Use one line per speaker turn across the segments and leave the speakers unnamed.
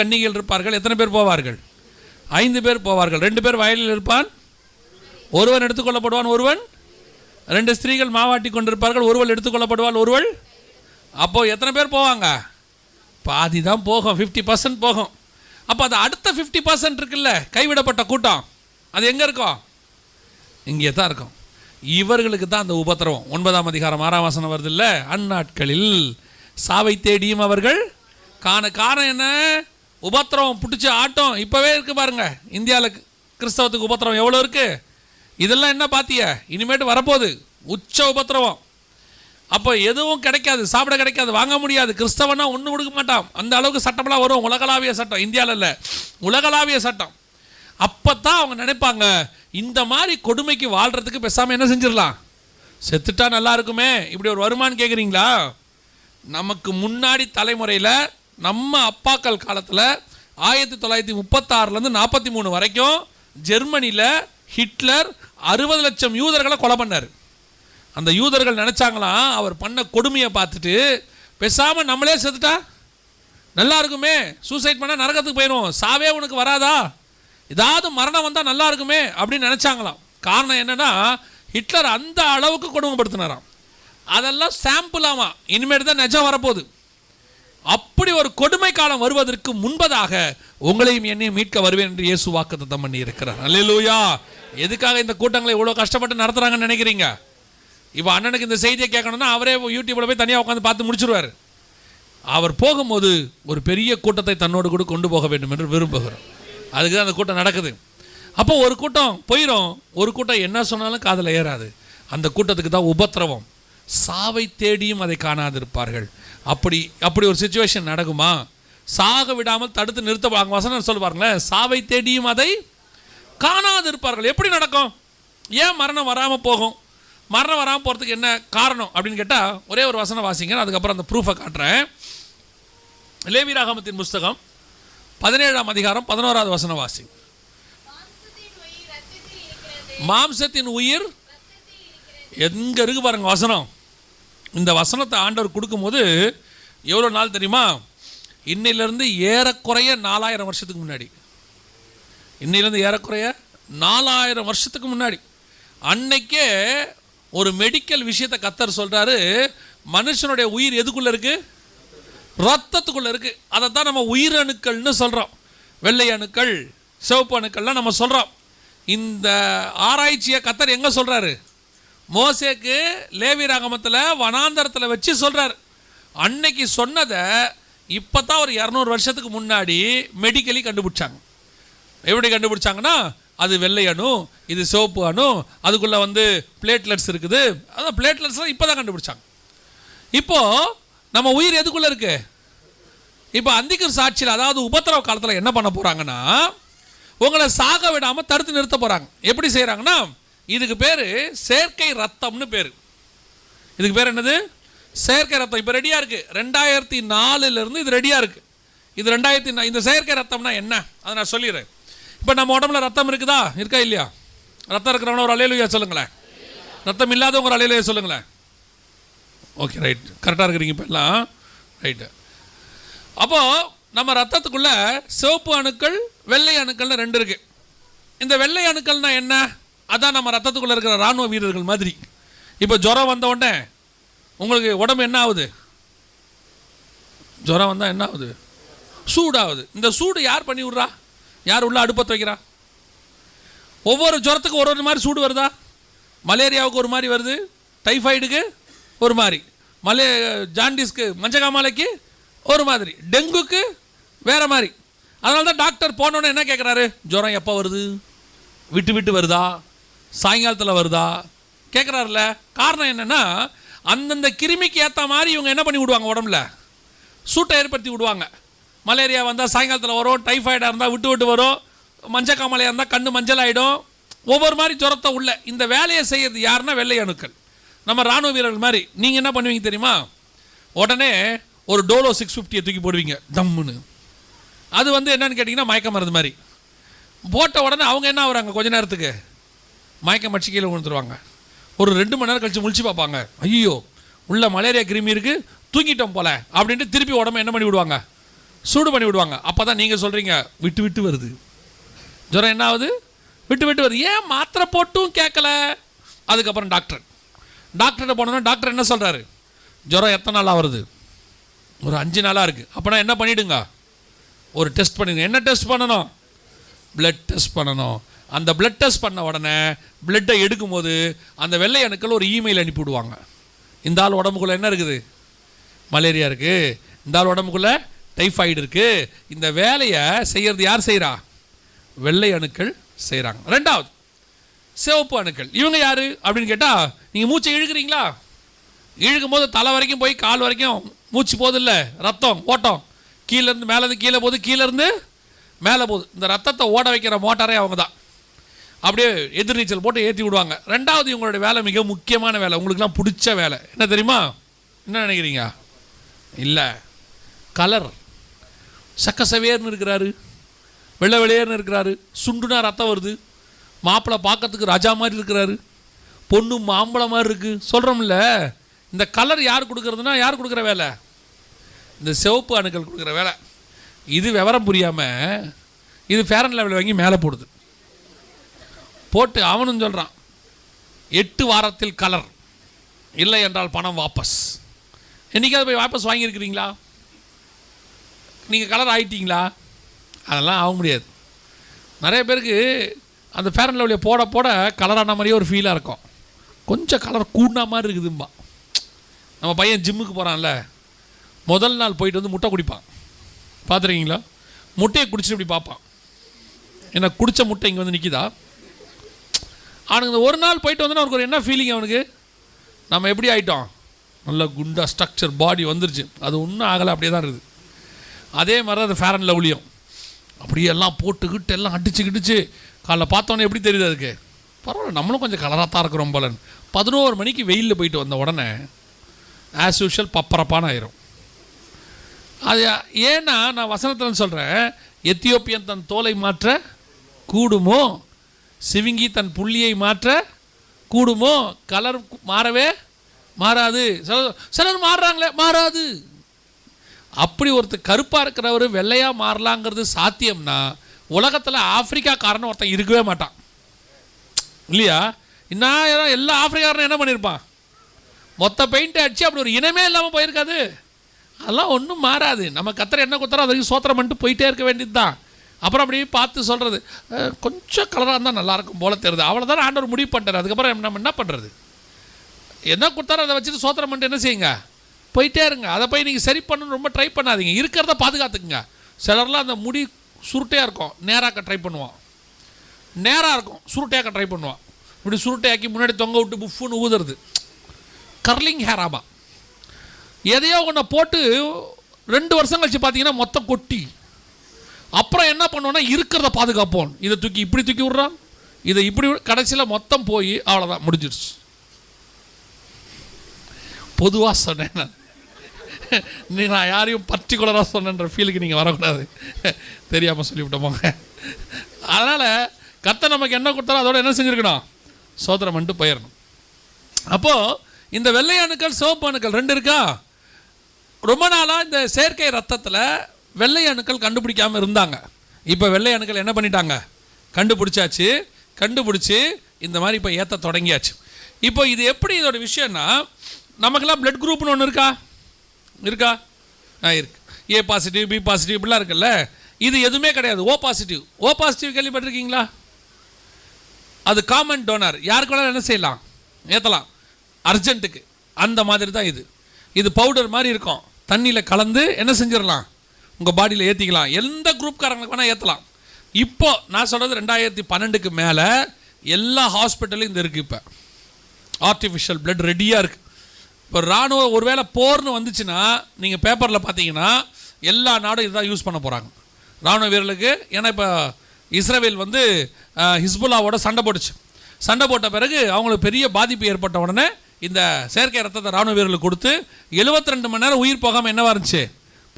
கன்னிகள் இருப்பார்கள். எத்தனை பேர் போவார்கள்? ஐந்து பேர் போவார்கள். ரெண்டு பேர் வயலில் இருப்பான். ஒருவன் எடுத்துக்கொள்ளப்படுவான் ஒருவன். ரெண்டு ஸ்திரீகள் மாவாட்டி கொண்டிருப்பார்கள். ஒருவள் எடுத்துக்கொள்ளப்படுவாள் ஒருவள். அப்போ எத்தனை பேர் போவாங்க? பாதி தான் போகும். ஃபிஃப்டி பர்சன்ட் போகும். அப்போ அது அடுத்த ஃபிஃப்டி பர்சன்ட் இருக்குல்ல? கைவிடப்பட்ட கூட்டம். அது எங்கே இருக்கும்? இங்கே தான் இருக்கும். இவர்களுக்கு தான் அந்த உபத்திரவம். ஒன்பதாம் அதிகாரம் ஆறாம் வசனம் வருது இல்லை? அந்நாட்களில் சாவை தேடியும் அவர்கள். காண காரணம் என்ன? உபத்திரவம் பிடிச்ச ஆட்டம் இப்போவே இருக்குது பாருங்க. இந்தியாவில் கிறிஸ்தவத்துக்கு உபத்திரவம் எவ்வளோ இருக்குது இதெல்லாம் என்ன பார்த்திய இனிமேட்டு வரப்போகுது. உச்ச உபத்திரவம். அப்போ எதுவும் கிடைக்காது. சாப்பிட கிடைக்காது. வாங்க முடியாது. கிறிஸ்தவனா ஒன்றும் கொடுக்க மாட்டான். அந்த அளவுக்கு சட்டமெல்லாம் வரும். உலகளாவிய சட்டம். இந்தியாவில் இல்லை. உலகளாவிய சட்டம். அப்போ தான் அவங்க நினைப்பாங்க இந்த மாதிரி கொடுமைக்கு வாழ்கிறதுக்கு பேசாமல் என்ன செஞ்சிடலாம்? செத்துட்டா நல்லா இருக்குமே. இப்படி ஒரு வருமானம் கேட்குறீங்களா நமக்கு முன்னாடி தலைமுறையில் நம்ம அப்பாக்கள் காலத்தில் ஆயிரத்தி தொள்ளாயிரத்தி முப்பத்தாறுலேருந்து நாற்பத்தி மூணு வரைக்கும் ஜெர்மனியில் ஹிட்லர் அறுபது லட்சம் யூதர்களை கொலை பண்ணார். அந்த யூதர்கள் நினச்சாங்களாம் அவர் பண்ண கொடுமையை பார்த்துட்டு பேசாமல் நம்மளே செத்துட்டா? நல்லா இருக்குமே சூசைட் பண்ணால் நரகத்துக்கு போயிடும் சாவே உனக்கு வராதா? ஏதாவது மரணம் வந்தால் நல்லா இருக்குமே அப்படின்னு நினச்சாங்களாம். காரணம் என்னென்னா ஹிட்லர் அந்த அளவுக்கு கொடுமைப்படுத்தினாராம். அதெல்லாம் சாம்பிளாமா இனிமேட்டு தான் நிஜம் வரப்போகுது. அப்படி ஒரு கொடுமை காலம் வருவதற்கு முன்பதாக உங்களையும் என்னையும் மீட்க வருவேன் என்று இயேசு வாக்குத்தம் பண்ணி இருக்கிறார் அல்லேலூயா எதுக்காக இந்த கூட்டங்களை இவ்வளோ கஷ்டப்பட்டு நடத்துகிறாங்கன்னு நினைக்கிறீங்க? இப்போ அண்ணனுக்கு இந்த செய்தியை கேட்கணும்னா அவரே யூடியூப்பில் போய் தனியாக உட்காந்து பார்த்து முடிச்சிருவார். அவர் போகும்போது ஒரு பெரிய கூட்டத்தை தன்னோடு கூட கொண்டு போக வேண்டும் என்று விரும்புகிறார் அதுக்கு தான் அந்த கூட்டம் நடக்குது. அப்போ ஒரு கூட்டம் போயிடும் ஒரு கூட்டம் என்ன சொன்னாலும் காதில் ஏறாது. அந்த கூட்டத்துக்கு தான் உபத்திரவம். சாவை தேடியும் அதை காணாதிருப்பார்கள். அப்படி அப்படி ஒரு சுச்சுவேஷன் நடக்குமா? சாக விடாமல் தடுத்து நிறுத்த வசனம் சொல்லுவாருங்களேன் சாவை தேடியும் அதை காணாதிருப்பார்கள். எப்படி நடக்கும்? ஏன் மரணம் வராமல் போகும்? மரணம் வராமல் போகிறதுக்கு என்ன காரணம் அப்படின்னு கேட்டால் ஒரே ஒரு வசனம் வாசிங்க. அதுக்கப்புறம் அந்த ப்ரூஃபை காட்டுறேன். லேவிராகமத்தின் புஸ்தகம் பதினேழாம் அதிகாரம் பதினோராவது வசனம் வாசி.
மாம்சத்தின் உயிர்
எங்கே இருக்கு பாருங்க வசனம். இந்த வசனத்தை ஆண்டவர் கொடுக்கும்போது எவ்வளோ நாள் தெரியுமா? இன்னையிலேருந்து ஏறக்குறைய நாலாயிரம் வருஷத்துக்கு முன்னாடி. இன்னையிலேருந்து ஏறக்குறைய நாலாயிரம் வருஷத்துக்கு முன்னாடி. அன்னைக்கே ஒரு மெடிக்கல் விஷயத்தை கத்தர் சொல்கிறாரு மனுஷனுடைய உயிர் எதுக்குள்ளே இருக்குது ரத்தத்துக்குள்ளே இருக்குது அதை தான் நம்ம உயிரணுக்கள்னு சொல்கிறோம் வெள்ளை அணுக்கள் சிவப்பு அணுக்கள்லாம் நம்ம சொல்கிறோம் இந்த ஆராய்ச்சியை கத்தர் எங்கே சொல்கிறாரு மோசேக்கு லேவி ராகமத்தில் வனாந்தரத்தில் வச்சு சொல்கிறார் அன்னைக்கு சொன்னதை இப்போ தான் ஒரு இரநூறு வருஷத்துக்கு முன்னாடி மெடிக்கலி கண்டுபிடிச்சாங்க. எப்படி கண்டுபிடிச்சாங்கன்னா அது வெள்ளை அணு இது சிவப்பு அணு அதுக்குள்ளே வந்து பிளேட்லெட்ஸ் இருக்குது. அதான் பிளேட்லெட்ஸ்லாம் இப்போ தான் கண்டுபிடிச்சாங்க. இப்போது நம்ம உயிர் எதுக்குள்ளே இருக்குது இப்போ அந்திக்கர் சாட்சியில் அதாவது உபத்திரவ காலத்தில் என்ன பண்ண போகிறாங்கன்னா உங்களை சாக விடாமல் தடுத்து நிறுத்த போகிறாங்க எப்படி செய்கிறாங்கன்னா இதுக்கு பேர் செயற்கை ரத்தம்னு பேர். இதுக்கு பேர் என்னது? செயற்கை ரத்தம். இப்போ ரெடியாக இருக்குது ரெண்டாயிரத்தி நாலுலேருந்து இது ரெடியாக இருக்குது இது ரெண்டாயிரத்தி நா- இந்த செயற்கை ரத்தம்னா என்ன? அதை நான் சொல்லிடுறேன். இப்போ நம்ம உடம்புல ரத்தம் இருக்குதா? இருக்கா இல்லையா? ரத்தம் இருக்கிறவன ஒரு அலையிலுயா சொல்லுங்களேன். ரத்தம் இல்லாதவங்க ஒரு அலையிலுயா சொல்லுங்களேன். ஓகே ரைட் கரெக்டாக இருக்கிறீங்க இப்போ எல்லாம். ரைட்டு அப்போது நம்ம ரத்தத்துக்குள்ளே சிவப்பு அணுக்கள் வெள்ளை அணுக்கள்னு ரெண்டு இருக்குது இந்த வெள்ளை அணுக்கள்னால் என்ன? அதான் நம்ம ரத்தத்துக்குள்ளே இருக்கிற இராணுவ வீரர்கள் மாதிரி. இப்போ ஜுரம் வந்த உடனே உங்களுக்கு உடம்பு என்ன ஆகுது? ஜுரம் வந்தால் என்ன ஆகுது? சூடாகுது. இந்த சூடு யார் பண்ணி விட்றா? யார் உள்ள அடுப்பத்து வைக்கிறா? ஒவ்வொரு ஜுரத்துக்கும் ஒரு ஒரு மாதிரி சூடு வருதா? மலேரியாவுக்கு ஒரு மாதிரி வருது? டைஃபாய்டுக்கு ஒரு மாதிரி. மலே ஜாண்டிஸ்க்கு மஞ்சகாமலைக்கு ஒரு மாதிரி. டெங்குக்கு வேற மாதிரி. அதனால தான் டாக்டர் போனோன்னே என்ன கேட்குறாரு ஜுரம் எப்போ வருது? விட்டு விட்டு வருதா? சாயங்காலத்தில் வருதா? கேட்குறாருல காரணம் என்னென்னா அந்தந்த கிருமிக்கு ஏற்ற மாதிரி இவங்க என்ன பண்ணி விடுவாங்க உடம்புல? சூட்டை ஏற்படுத்தி விடுவாங்க. மலேரியா வந்தால் சாயங்காலத்தில் வரும் டைஃபாய்டாக இருந்தால் விட்டு விட்டு வரும் மஞ்சள் காமலையாக இருந்தால் கண்ணு மஞ்சள் ஆகிடும் ஒவ்வொரு மாதிரி ஜுரத்தை உள்ள இந்த வேலையை செய்யறது யாருன்னா வெள்ளை அணுக்கள். நம்ம ராணுவ வீரர்கள் மாதிரி. நீங்கள் என்ன பண்ணுவீங்க தெரியுமா? உடனே ஒரு டோலோ சிக்ஸ் ஃபிஃப்டியை தூக்கி போடுவீங்க. தம்முன்னு. அது வந்து என்னன்னு கேட்டிங்கன்னா மயக்க மருந்து மாதிரி. போட்ட உடனே அவங்க என்ன ஆகுறாங்க கொஞ்ச நேரத்துக்கு? மயக்கம் அடிச்சு கீழே விழுந்துருவாங்க. ஒரு ரெண்டு மணி நேரம் கழிச்சு முழிச்சு பார்ப்பாங்க. ஐயோ உள்ள மலேரியா கிருமி இருக்குது தூங்கிட்டோம் போல அப்படின்ட்டு திருப்பி உடம்ப என்ன பண்ணி விடுவாங்க? சூடு பண்ணி விடுவாங்க. அப்போ தான் நீங்கள் சொல்கிறீங்க விட்டு விட்டு வருது. ஜுரம் என்ன ஆகுது? விட்டு விட்டு வருது. ஏன் மாத்திரை போட்டும் கேட்கல? அதுக்கப்புறம் டாக்டர். டாக்டர்கிட்ட போனோன்னா டாக்டர் என்ன சொல்கிறாரு ஜுரம் எத்தனை நாளாக வருது? ஒரு அஞ்சு நாளாக இருக்குது அப்போனா என்ன பண்ணிவிடுங்க ஒரு டெஸ்ட் பண்ணிடுங்க. என்ன டெஸ்ட் பண்ணணும்? பிளட் டெஸ்ட் பண்ணணும். அந்த பிளட் டெஸ்ட் பண்ண உடனே பிளட்டை எடுக்கும்போது அந்த வெள்ளை அணுக்கள் ஒரு இமெயில் அனுப்பிவிடுவாங்க. இந்த ஆள் உடம்புக்குள்ளே என்ன இருக்குது? மலேரியா இருக்குது இந்த ஆள் உடம்புக்குள்ளே டைஃபாய்டு இருக்குது இந்த வேலையை செய்கிறது யார் செய்கிறா வெள்ளை அணுக்கள் செய்கிறாங்க ரெண்டாவது சிவப்பு அணுக்கள். இவங்க யார் அப்படின்னு கேட்டால் நீங்கள் மூச்சை இழுக்கிறீங்களா? இழுக்கும் போது தலை வரைக்கும் போய் கால் வரைக்கும் மூச்சு போகுது ரத்தம் ஓட்டம். கீழேருந்து மேலேருந்து கீழே போகுது கீழேருந்து மேலே போகுது. இந்த ரத்தத்தை ஓட வைக்கிற மோட்டாரே அவங்க தான் அப்படியே எதிர்நீச்சல் போட்டு ஏற்றி விடுவாங்க. ரெண்டாவது இவங்களுடைய வேலை மிக முக்கியமான வேலை. உங்களுக்குலாம் பிடிச்ச வேலை. என்ன தெரியுமா? என்ன நினைக்கிறீங்க? இல்லை. கலர். சக்கசவேர்னு இருக்கிறாரு. வெள்ளை வெளியேர்னு இருக்கிறாரு. சுண்டுனா ரத்தம் வருது. மாப்பிள்ளை பார்க்கறதுக்கு ராஜா மாதிரி இருக்கிறாரு. பொண்ணு மாம்பழம் மாதிரி இருக்குது சொல்கிறோம்ல இந்த கலர் யார் கொடுக்குறதுனா யார் கொடுக்குற வேலை? இந்த சிவப்பு அணுக்கள் கொடுக்குற வேலை. இது விவரம் புரியாமல் இது ஃபேர் அண்ட் லெவல் வாங்கி மேலே போடுது. போட்டு அவனும் சொல்கிறான் எட்டு வாரத்தில் கலர். இல்லை என்றால் பணம் வாபஸ். என்றைக்காவது போய் வாபஸ் வாங்கியிருக்கிறீங்களா? நீங்கள் கலர் ஆகிட்டீங்களா அதெல்லாம் ஆக முடியாது. நிறைய பேருக்கு அந்த ஃபேர் அண்ட் லவ்லியை போட போட கலரான மாதிரியே ஒரு ஃபீலாக இருக்கும். கொஞ்சம் கலர் கூடின மாதிரி இருக்குதும்பா. நம்ம பையன் ஜிம்முக்கு போகிறான்ல முதல் நாள் போயிட்டு வந்து முட்டை குடிப்பான். பார்த்துருக்கீங்களா? முட்டையை குடிச்சிட்டு இப்படி பார்ப்பான். ஏன்னா குடித்த முட்டை இங்கே வந்து நிற்கிதா அவனுக்கு இந்த ஒரு நாள் போயிட்டு வந்தோன்னா அவனுக்கு ஒரு என்ன ஃபீலிங் அவனுக்கு? நம்ம எப்படி ஆகிட்டோம் நல்ல குண்டா ஸ்ட்ரக்சர் பாடி வந்துருச்சு. அது ஒன்றும் ஆகலை அப்படியே தான் இருக்குது. அதே மாதிரி தான் அந்த ஃபேர் அண்ட் லவ்லியும் அப்படியே எல்லாம் போட்டுக்கிட்டு எல்லாம் அடிச்சு கிடிச்சு காலைல பார்த்தோன்னே எப்படி தெரியுது அதுக்கு? பரவாயில்ல நம்மளும் கொஞ்சம் கலராக தான் இருக்கிறோம் போலன்னு. பதினோரு மணிக்கு வெயிலில் போயிட்டு வந்த உடனே ஆஸ் யூஷுவல் பப்பரப்பான ஆயிரும். அது ஏன்னா நான் வசனத்தில் சொல்கிறேன் எத்தியோப்பியன் தன் தோலை மாற்ற கூடுமோ? சிவிங்கி தன் புள்ளியை மாற்ற கூடுமோ? கலர் மாறவே மாறாது. சிலர் மாறுறாங்களே மாறாது. அப்படி ஒருத்தர் கருப்பாக இருக்கிறவர் வெள்ளையாக மாறலாங்கிறது சாத்தியம்னா உலகத்தில் ஆப்பிரிக்காக்காரன் ஒருத்தன் இருக்கவே மாட்டான். இல்லையா? இன்னும் எல்லா ஆப்பிரிக்காரனும் என்ன பண்ணியிருப்பான் மொத்த பெயிண்ட் அடிச்சு அப்படி ஒரு இனமே இல்லாமல் போயிருக்காது. அதெல்லாம் ஒன்றும் மாறாது. நம்ம கத்திர என்ன குத்துறோம் அதுக்கு சோத்திரம் பண்ணிட்டு போயிட்டே இருக்க வேண்டியது தான் அப்புறம் அப்படியே பார்த்து சொல்கிறது கொஞ்சம் கலராக இருந்தால் நல்லாயிருக்கும் போல தெரியுது. அவ்வளோதான் ஆண்டவர் முடிவு பண்ணுறாரு அதுக்கப்புறம் நம்ம என்ன பண்ணுறது என்ன கொடுத்தாரோ அதை வச்சுட்டு சோத்திரம் பண்ணிட்டு என்ன செய்யுங்க? போயிட்டே இருங்க. அதை போய் நீங்கள் சரி பண்ணணும் ரொம்ப ட்ரை பண்ணாதீங்க. இருக்கிறத பாதுகாத்துக்குங்க. சிலர்லாம் அந்த முடி சுருட்டையாக இருக்கும். நேராக்க ட்ரை பண்ணுவான். நேராக இருக்கும். சுருட்டையாக்க ட்ரை பண்ணுவான். இப்படி சுருட்டையாக்கி முன்னாடி தொங்க விட்டு புஃப்னு ஊதுறது. கர்லிங் ஹேர் ஆமாம் எதையோ ஒன்று போட்டு ரெண்டு வருஷம் கழிச்சு பார்த்தீங்கன்னா மொத்தம் கொட்டி. அப்புறம் என்ன பண்ணுவோன்னா இருக்கிறத பாதுகாப்போம். இதை தூக்கி இப்படி தூக்கி விட்றான். இதை இப்படி கடைசியில் மொத்தம் போய் அவ்வளோதான் முடிஞ்சிடுச்சு பொதுவாக சொன்னேன் நான். நீ நான் யாரையும் பர்டிகுலராக சொன்னேன்ற ஃபீலுக்கு நீங்கள் வரக்கூடாது. தெரியாமல் சொல்லிவிட்டோம் அதனால் கத்தை நமக்கு என்ன கொடுத்தாலும் அதோட என்ன செஞ்சுருக்கணும்? சோதனம் பண்ணிட்டு போயிடணும் அப்போது இந்த வெள்ளை அணுக்கள் சிவப்பு அணுக்கள் ரெண்டு இருக்கா? ரொம்ப நாளாக இந்த செயற்கை ரத்தத்தில் வெள்ளை அணுக்கள் கண்டுபிடிக்காமல் இருந்தாங்க. இப்போ வெள்ளை அணுக்கள் என்ன பண்ணிட்டாங்க? கண்டுபிடிச்சாச்சு. கண்டுபிடிச்சி இந்த மாதிரி இப்போ ஏற்ற தொடங்கியாச்சு. இப்போ இது எப்படி இதோட விஷயம்னா நமக்கெல்லாம் பிளட் குரூப்னு ஒன்று இருக்கா? இருக்கா? ஆ இருக்கு. ஏ பாசிட்டிவ் பி பாசிட்டிவ் இப்படிலாம் இருக்குல்ல? இது எதுவுமே கிடையாது. ஓ பாசிட்டிவ் ஓ பாசிட்டிவ் கேள்விப்பட்டிருக்கீங்களா? அது காமன் டோனர் யாருக்கு வேணாலும் என்ன செய்யலாம்? ஏற்றலாம் அர்ஜென்ட்டுக்கு அந்த மாதிரி தான் இது. இது பவுடர் மாதிரி இருக்கும். தண்ணியில் கலந்து என்ன செஞ்சிடலாம்? உங்கள் பாடியில் ஏற்றிக்கலாம் எந்த குரூப்காரங்களுக்கு வேணால் ஏற்றலாம் இப்போ நான் சொல்கிறது ரெண்டாயிரத்தி பன்னெண்டுக்கு மேலே எல்லா ஹாஸ்பிட்டலையும் இந்த இருக்குது இப்போ. ஆர்டிஃபிஷியல் பிளட் ரெடியாக இருக்குது இப்போ இராணுவ ஒருவேளை போர்னு வந்துச்சுன்னா நீங்கள் பேப்பரில் பார்த்தீங்கன்னா எல்லா நாடும் இதுதான் யூஸ் பண்ண போகிறாங்க இராணுவ வீரர்களுக்கு ஏன்னா இப்போ இஸ்ரேல் வந்து ஹிஸ்புல்லாவோட சண்டை போட்டுச்சு. சண்டை போட்ட பிறகு அவங்களுக்கு பெரிய பாதிப்பு ஏற்பட்ட உடனே இந்த செயற்கை ரத்தத்தை ராணுவ வீரர்களுக்கு கொடுத்து 72 ரெண்டு மணி நேரம் உயிர் போகாமல் என்னவா இருந்துச்சு?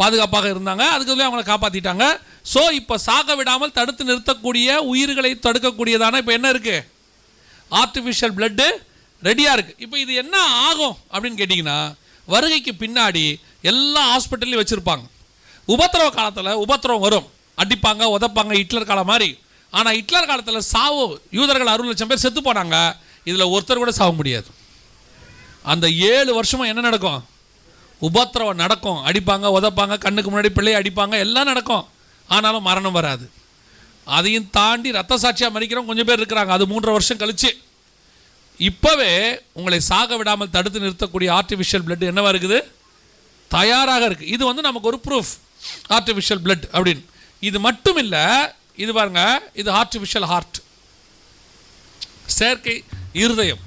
பாதுகாப்பாக இருந்தாங்க. அதுக்குள்ளே அவங்கள காப்பாற்றிட்டாங்க ஸோ இப்போ சாக விடாமல் தடுத்து நிறுத்தக்கூடிய உயிர்களை தடுக்கக்கூடியதான இப்போ என்ன இருக்குது ஆர்டிஃபிஷியல் பிளட்டு ரெடியாக இருக்குது இப்போ இது என்ன ஆகும் அப்படின்னு கேட்டிங்கன்னா வருகைக்கு பின்னாடி எல்லா ஹாஸ்பிட்டல்லையும் வச்சுருப்பாங்க. உபத்திரவ காலத்தில் உபத்திரவம் வரும். அடிப்பாங்க உதைப்பாங்க ஹிட்லர் காலம் மாதிரி. ஆனால் ஹிட்லர் காலத்தில் சாவு யூதர்கள் அறுபது லட்சம் பேர் செத்து போனாங்க. இதில் ஒருத்தர் கூட சாக முடியாது. அந்த ஏழு வருஷமும் என்ன நடக்கும்? உபத்திரவம் நடக்கும். அடிப்பாங்க உதைப்பாங்க கண்ணுக்கு முன்னாடி பிள்ளையை அடிப்பாங்க எல்லாம் நடக்கும். ஆனாலும் மரணம் வராது. அதையும் தாண்டி ரத்த சாட்சியாக மறிக்கிறவங்க கொஞ்சம் பேர் இருக்கிறாங்க. அது மூன்றரை வருஷம் கழிச்சு. இப்போவே உங்களை சாக விடாமல் தடுத்து நிறுத்தக்கூடிய ஆர்டிஃபிஷியல் பிளட் என்னவாக இருக்குது? தயாராக இருக்குது இது வந்து நமக்கு ஒரு ப்ரூஃப் ஆர்டிஃபிஷியல் பிளட் அப்படின்னு. இது மட்டும் இல்லை இது பாருங்க இது ஆர்டிஃபிஷியல் ஹார்ட் செயற்கை இருதயம்.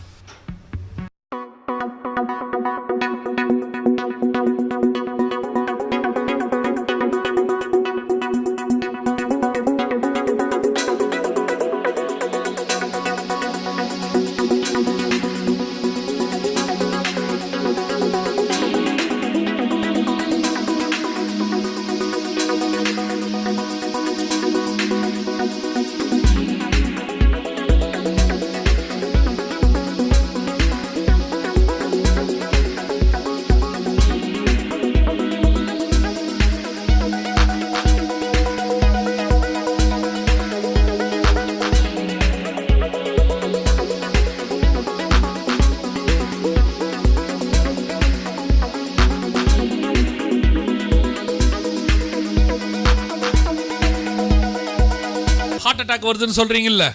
ஹார்ட் அட்டாக் வருதுன்னு சொல்கிறீங்கல்ல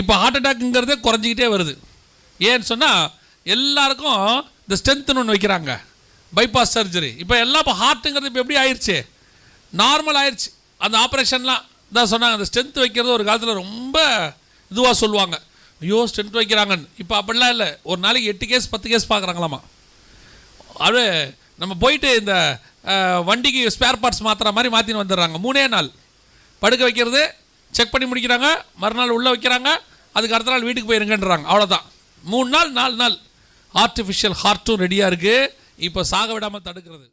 இப்போ ஹார்ட் அட்டாக்குங்கிறதே குறைஞ்சிக்கிட்டே வருது. ஏன்னு சொன்னால் எல்லாருக்கும் இந்த ஸ்ட்ரென்த்னு ஒன்று வைக்கிறாங்க. பைபாஸ் சர்ஜரி இப்போ எல்லாம் இப்போ ஹார்ட்டுங்கிறது இப்போ எப்படி ஆயிடுச்சு நார்மல் ஆயிடுச்சு அந்த ஆப்ரேஷன்லாம் தான் சொன்னாங்க. அந்த ஸ்ட்ரென்த் வைக்கிறது ஒரு காலத்தில் ரொம்ப இதுவாக சொல்லுவாங்க. ஐயோ ஸ்ட்ரென்த் வைக்கிறாங்கன்னு. இப்போ அப்படிலாம் இல்லை. ஒரு நாளைக்கு எட்டு கேஸ் பத்து கேஸ் பார்க்குறாங்களாமா? அது நம்ம போயிட்டு இந்த வண்டிக்கு ஸ்பேர் பார்ட்ஸ் மாற்றுற மாதிரி மாற்றின்னு வந்துடுறாங்க. மூணே நாள். படுக்க வைக்கிறது செக் பண்ணி முடிக்கிறாங்க மறுநாள் உள்ளே வைக்கிறாங்க அதுக்கு அடுத்த நாள் வீட்டுக்கு போயிருங்கன்றாங்க. அவ்வளோதான் மூணு நாள் நாலு நாள். ஆர்டிஃபிஷியல் ஹார்ட்டும் ரெடியாக இருக்குது இப்போ சாக விடாமல் தடுக்கிறது.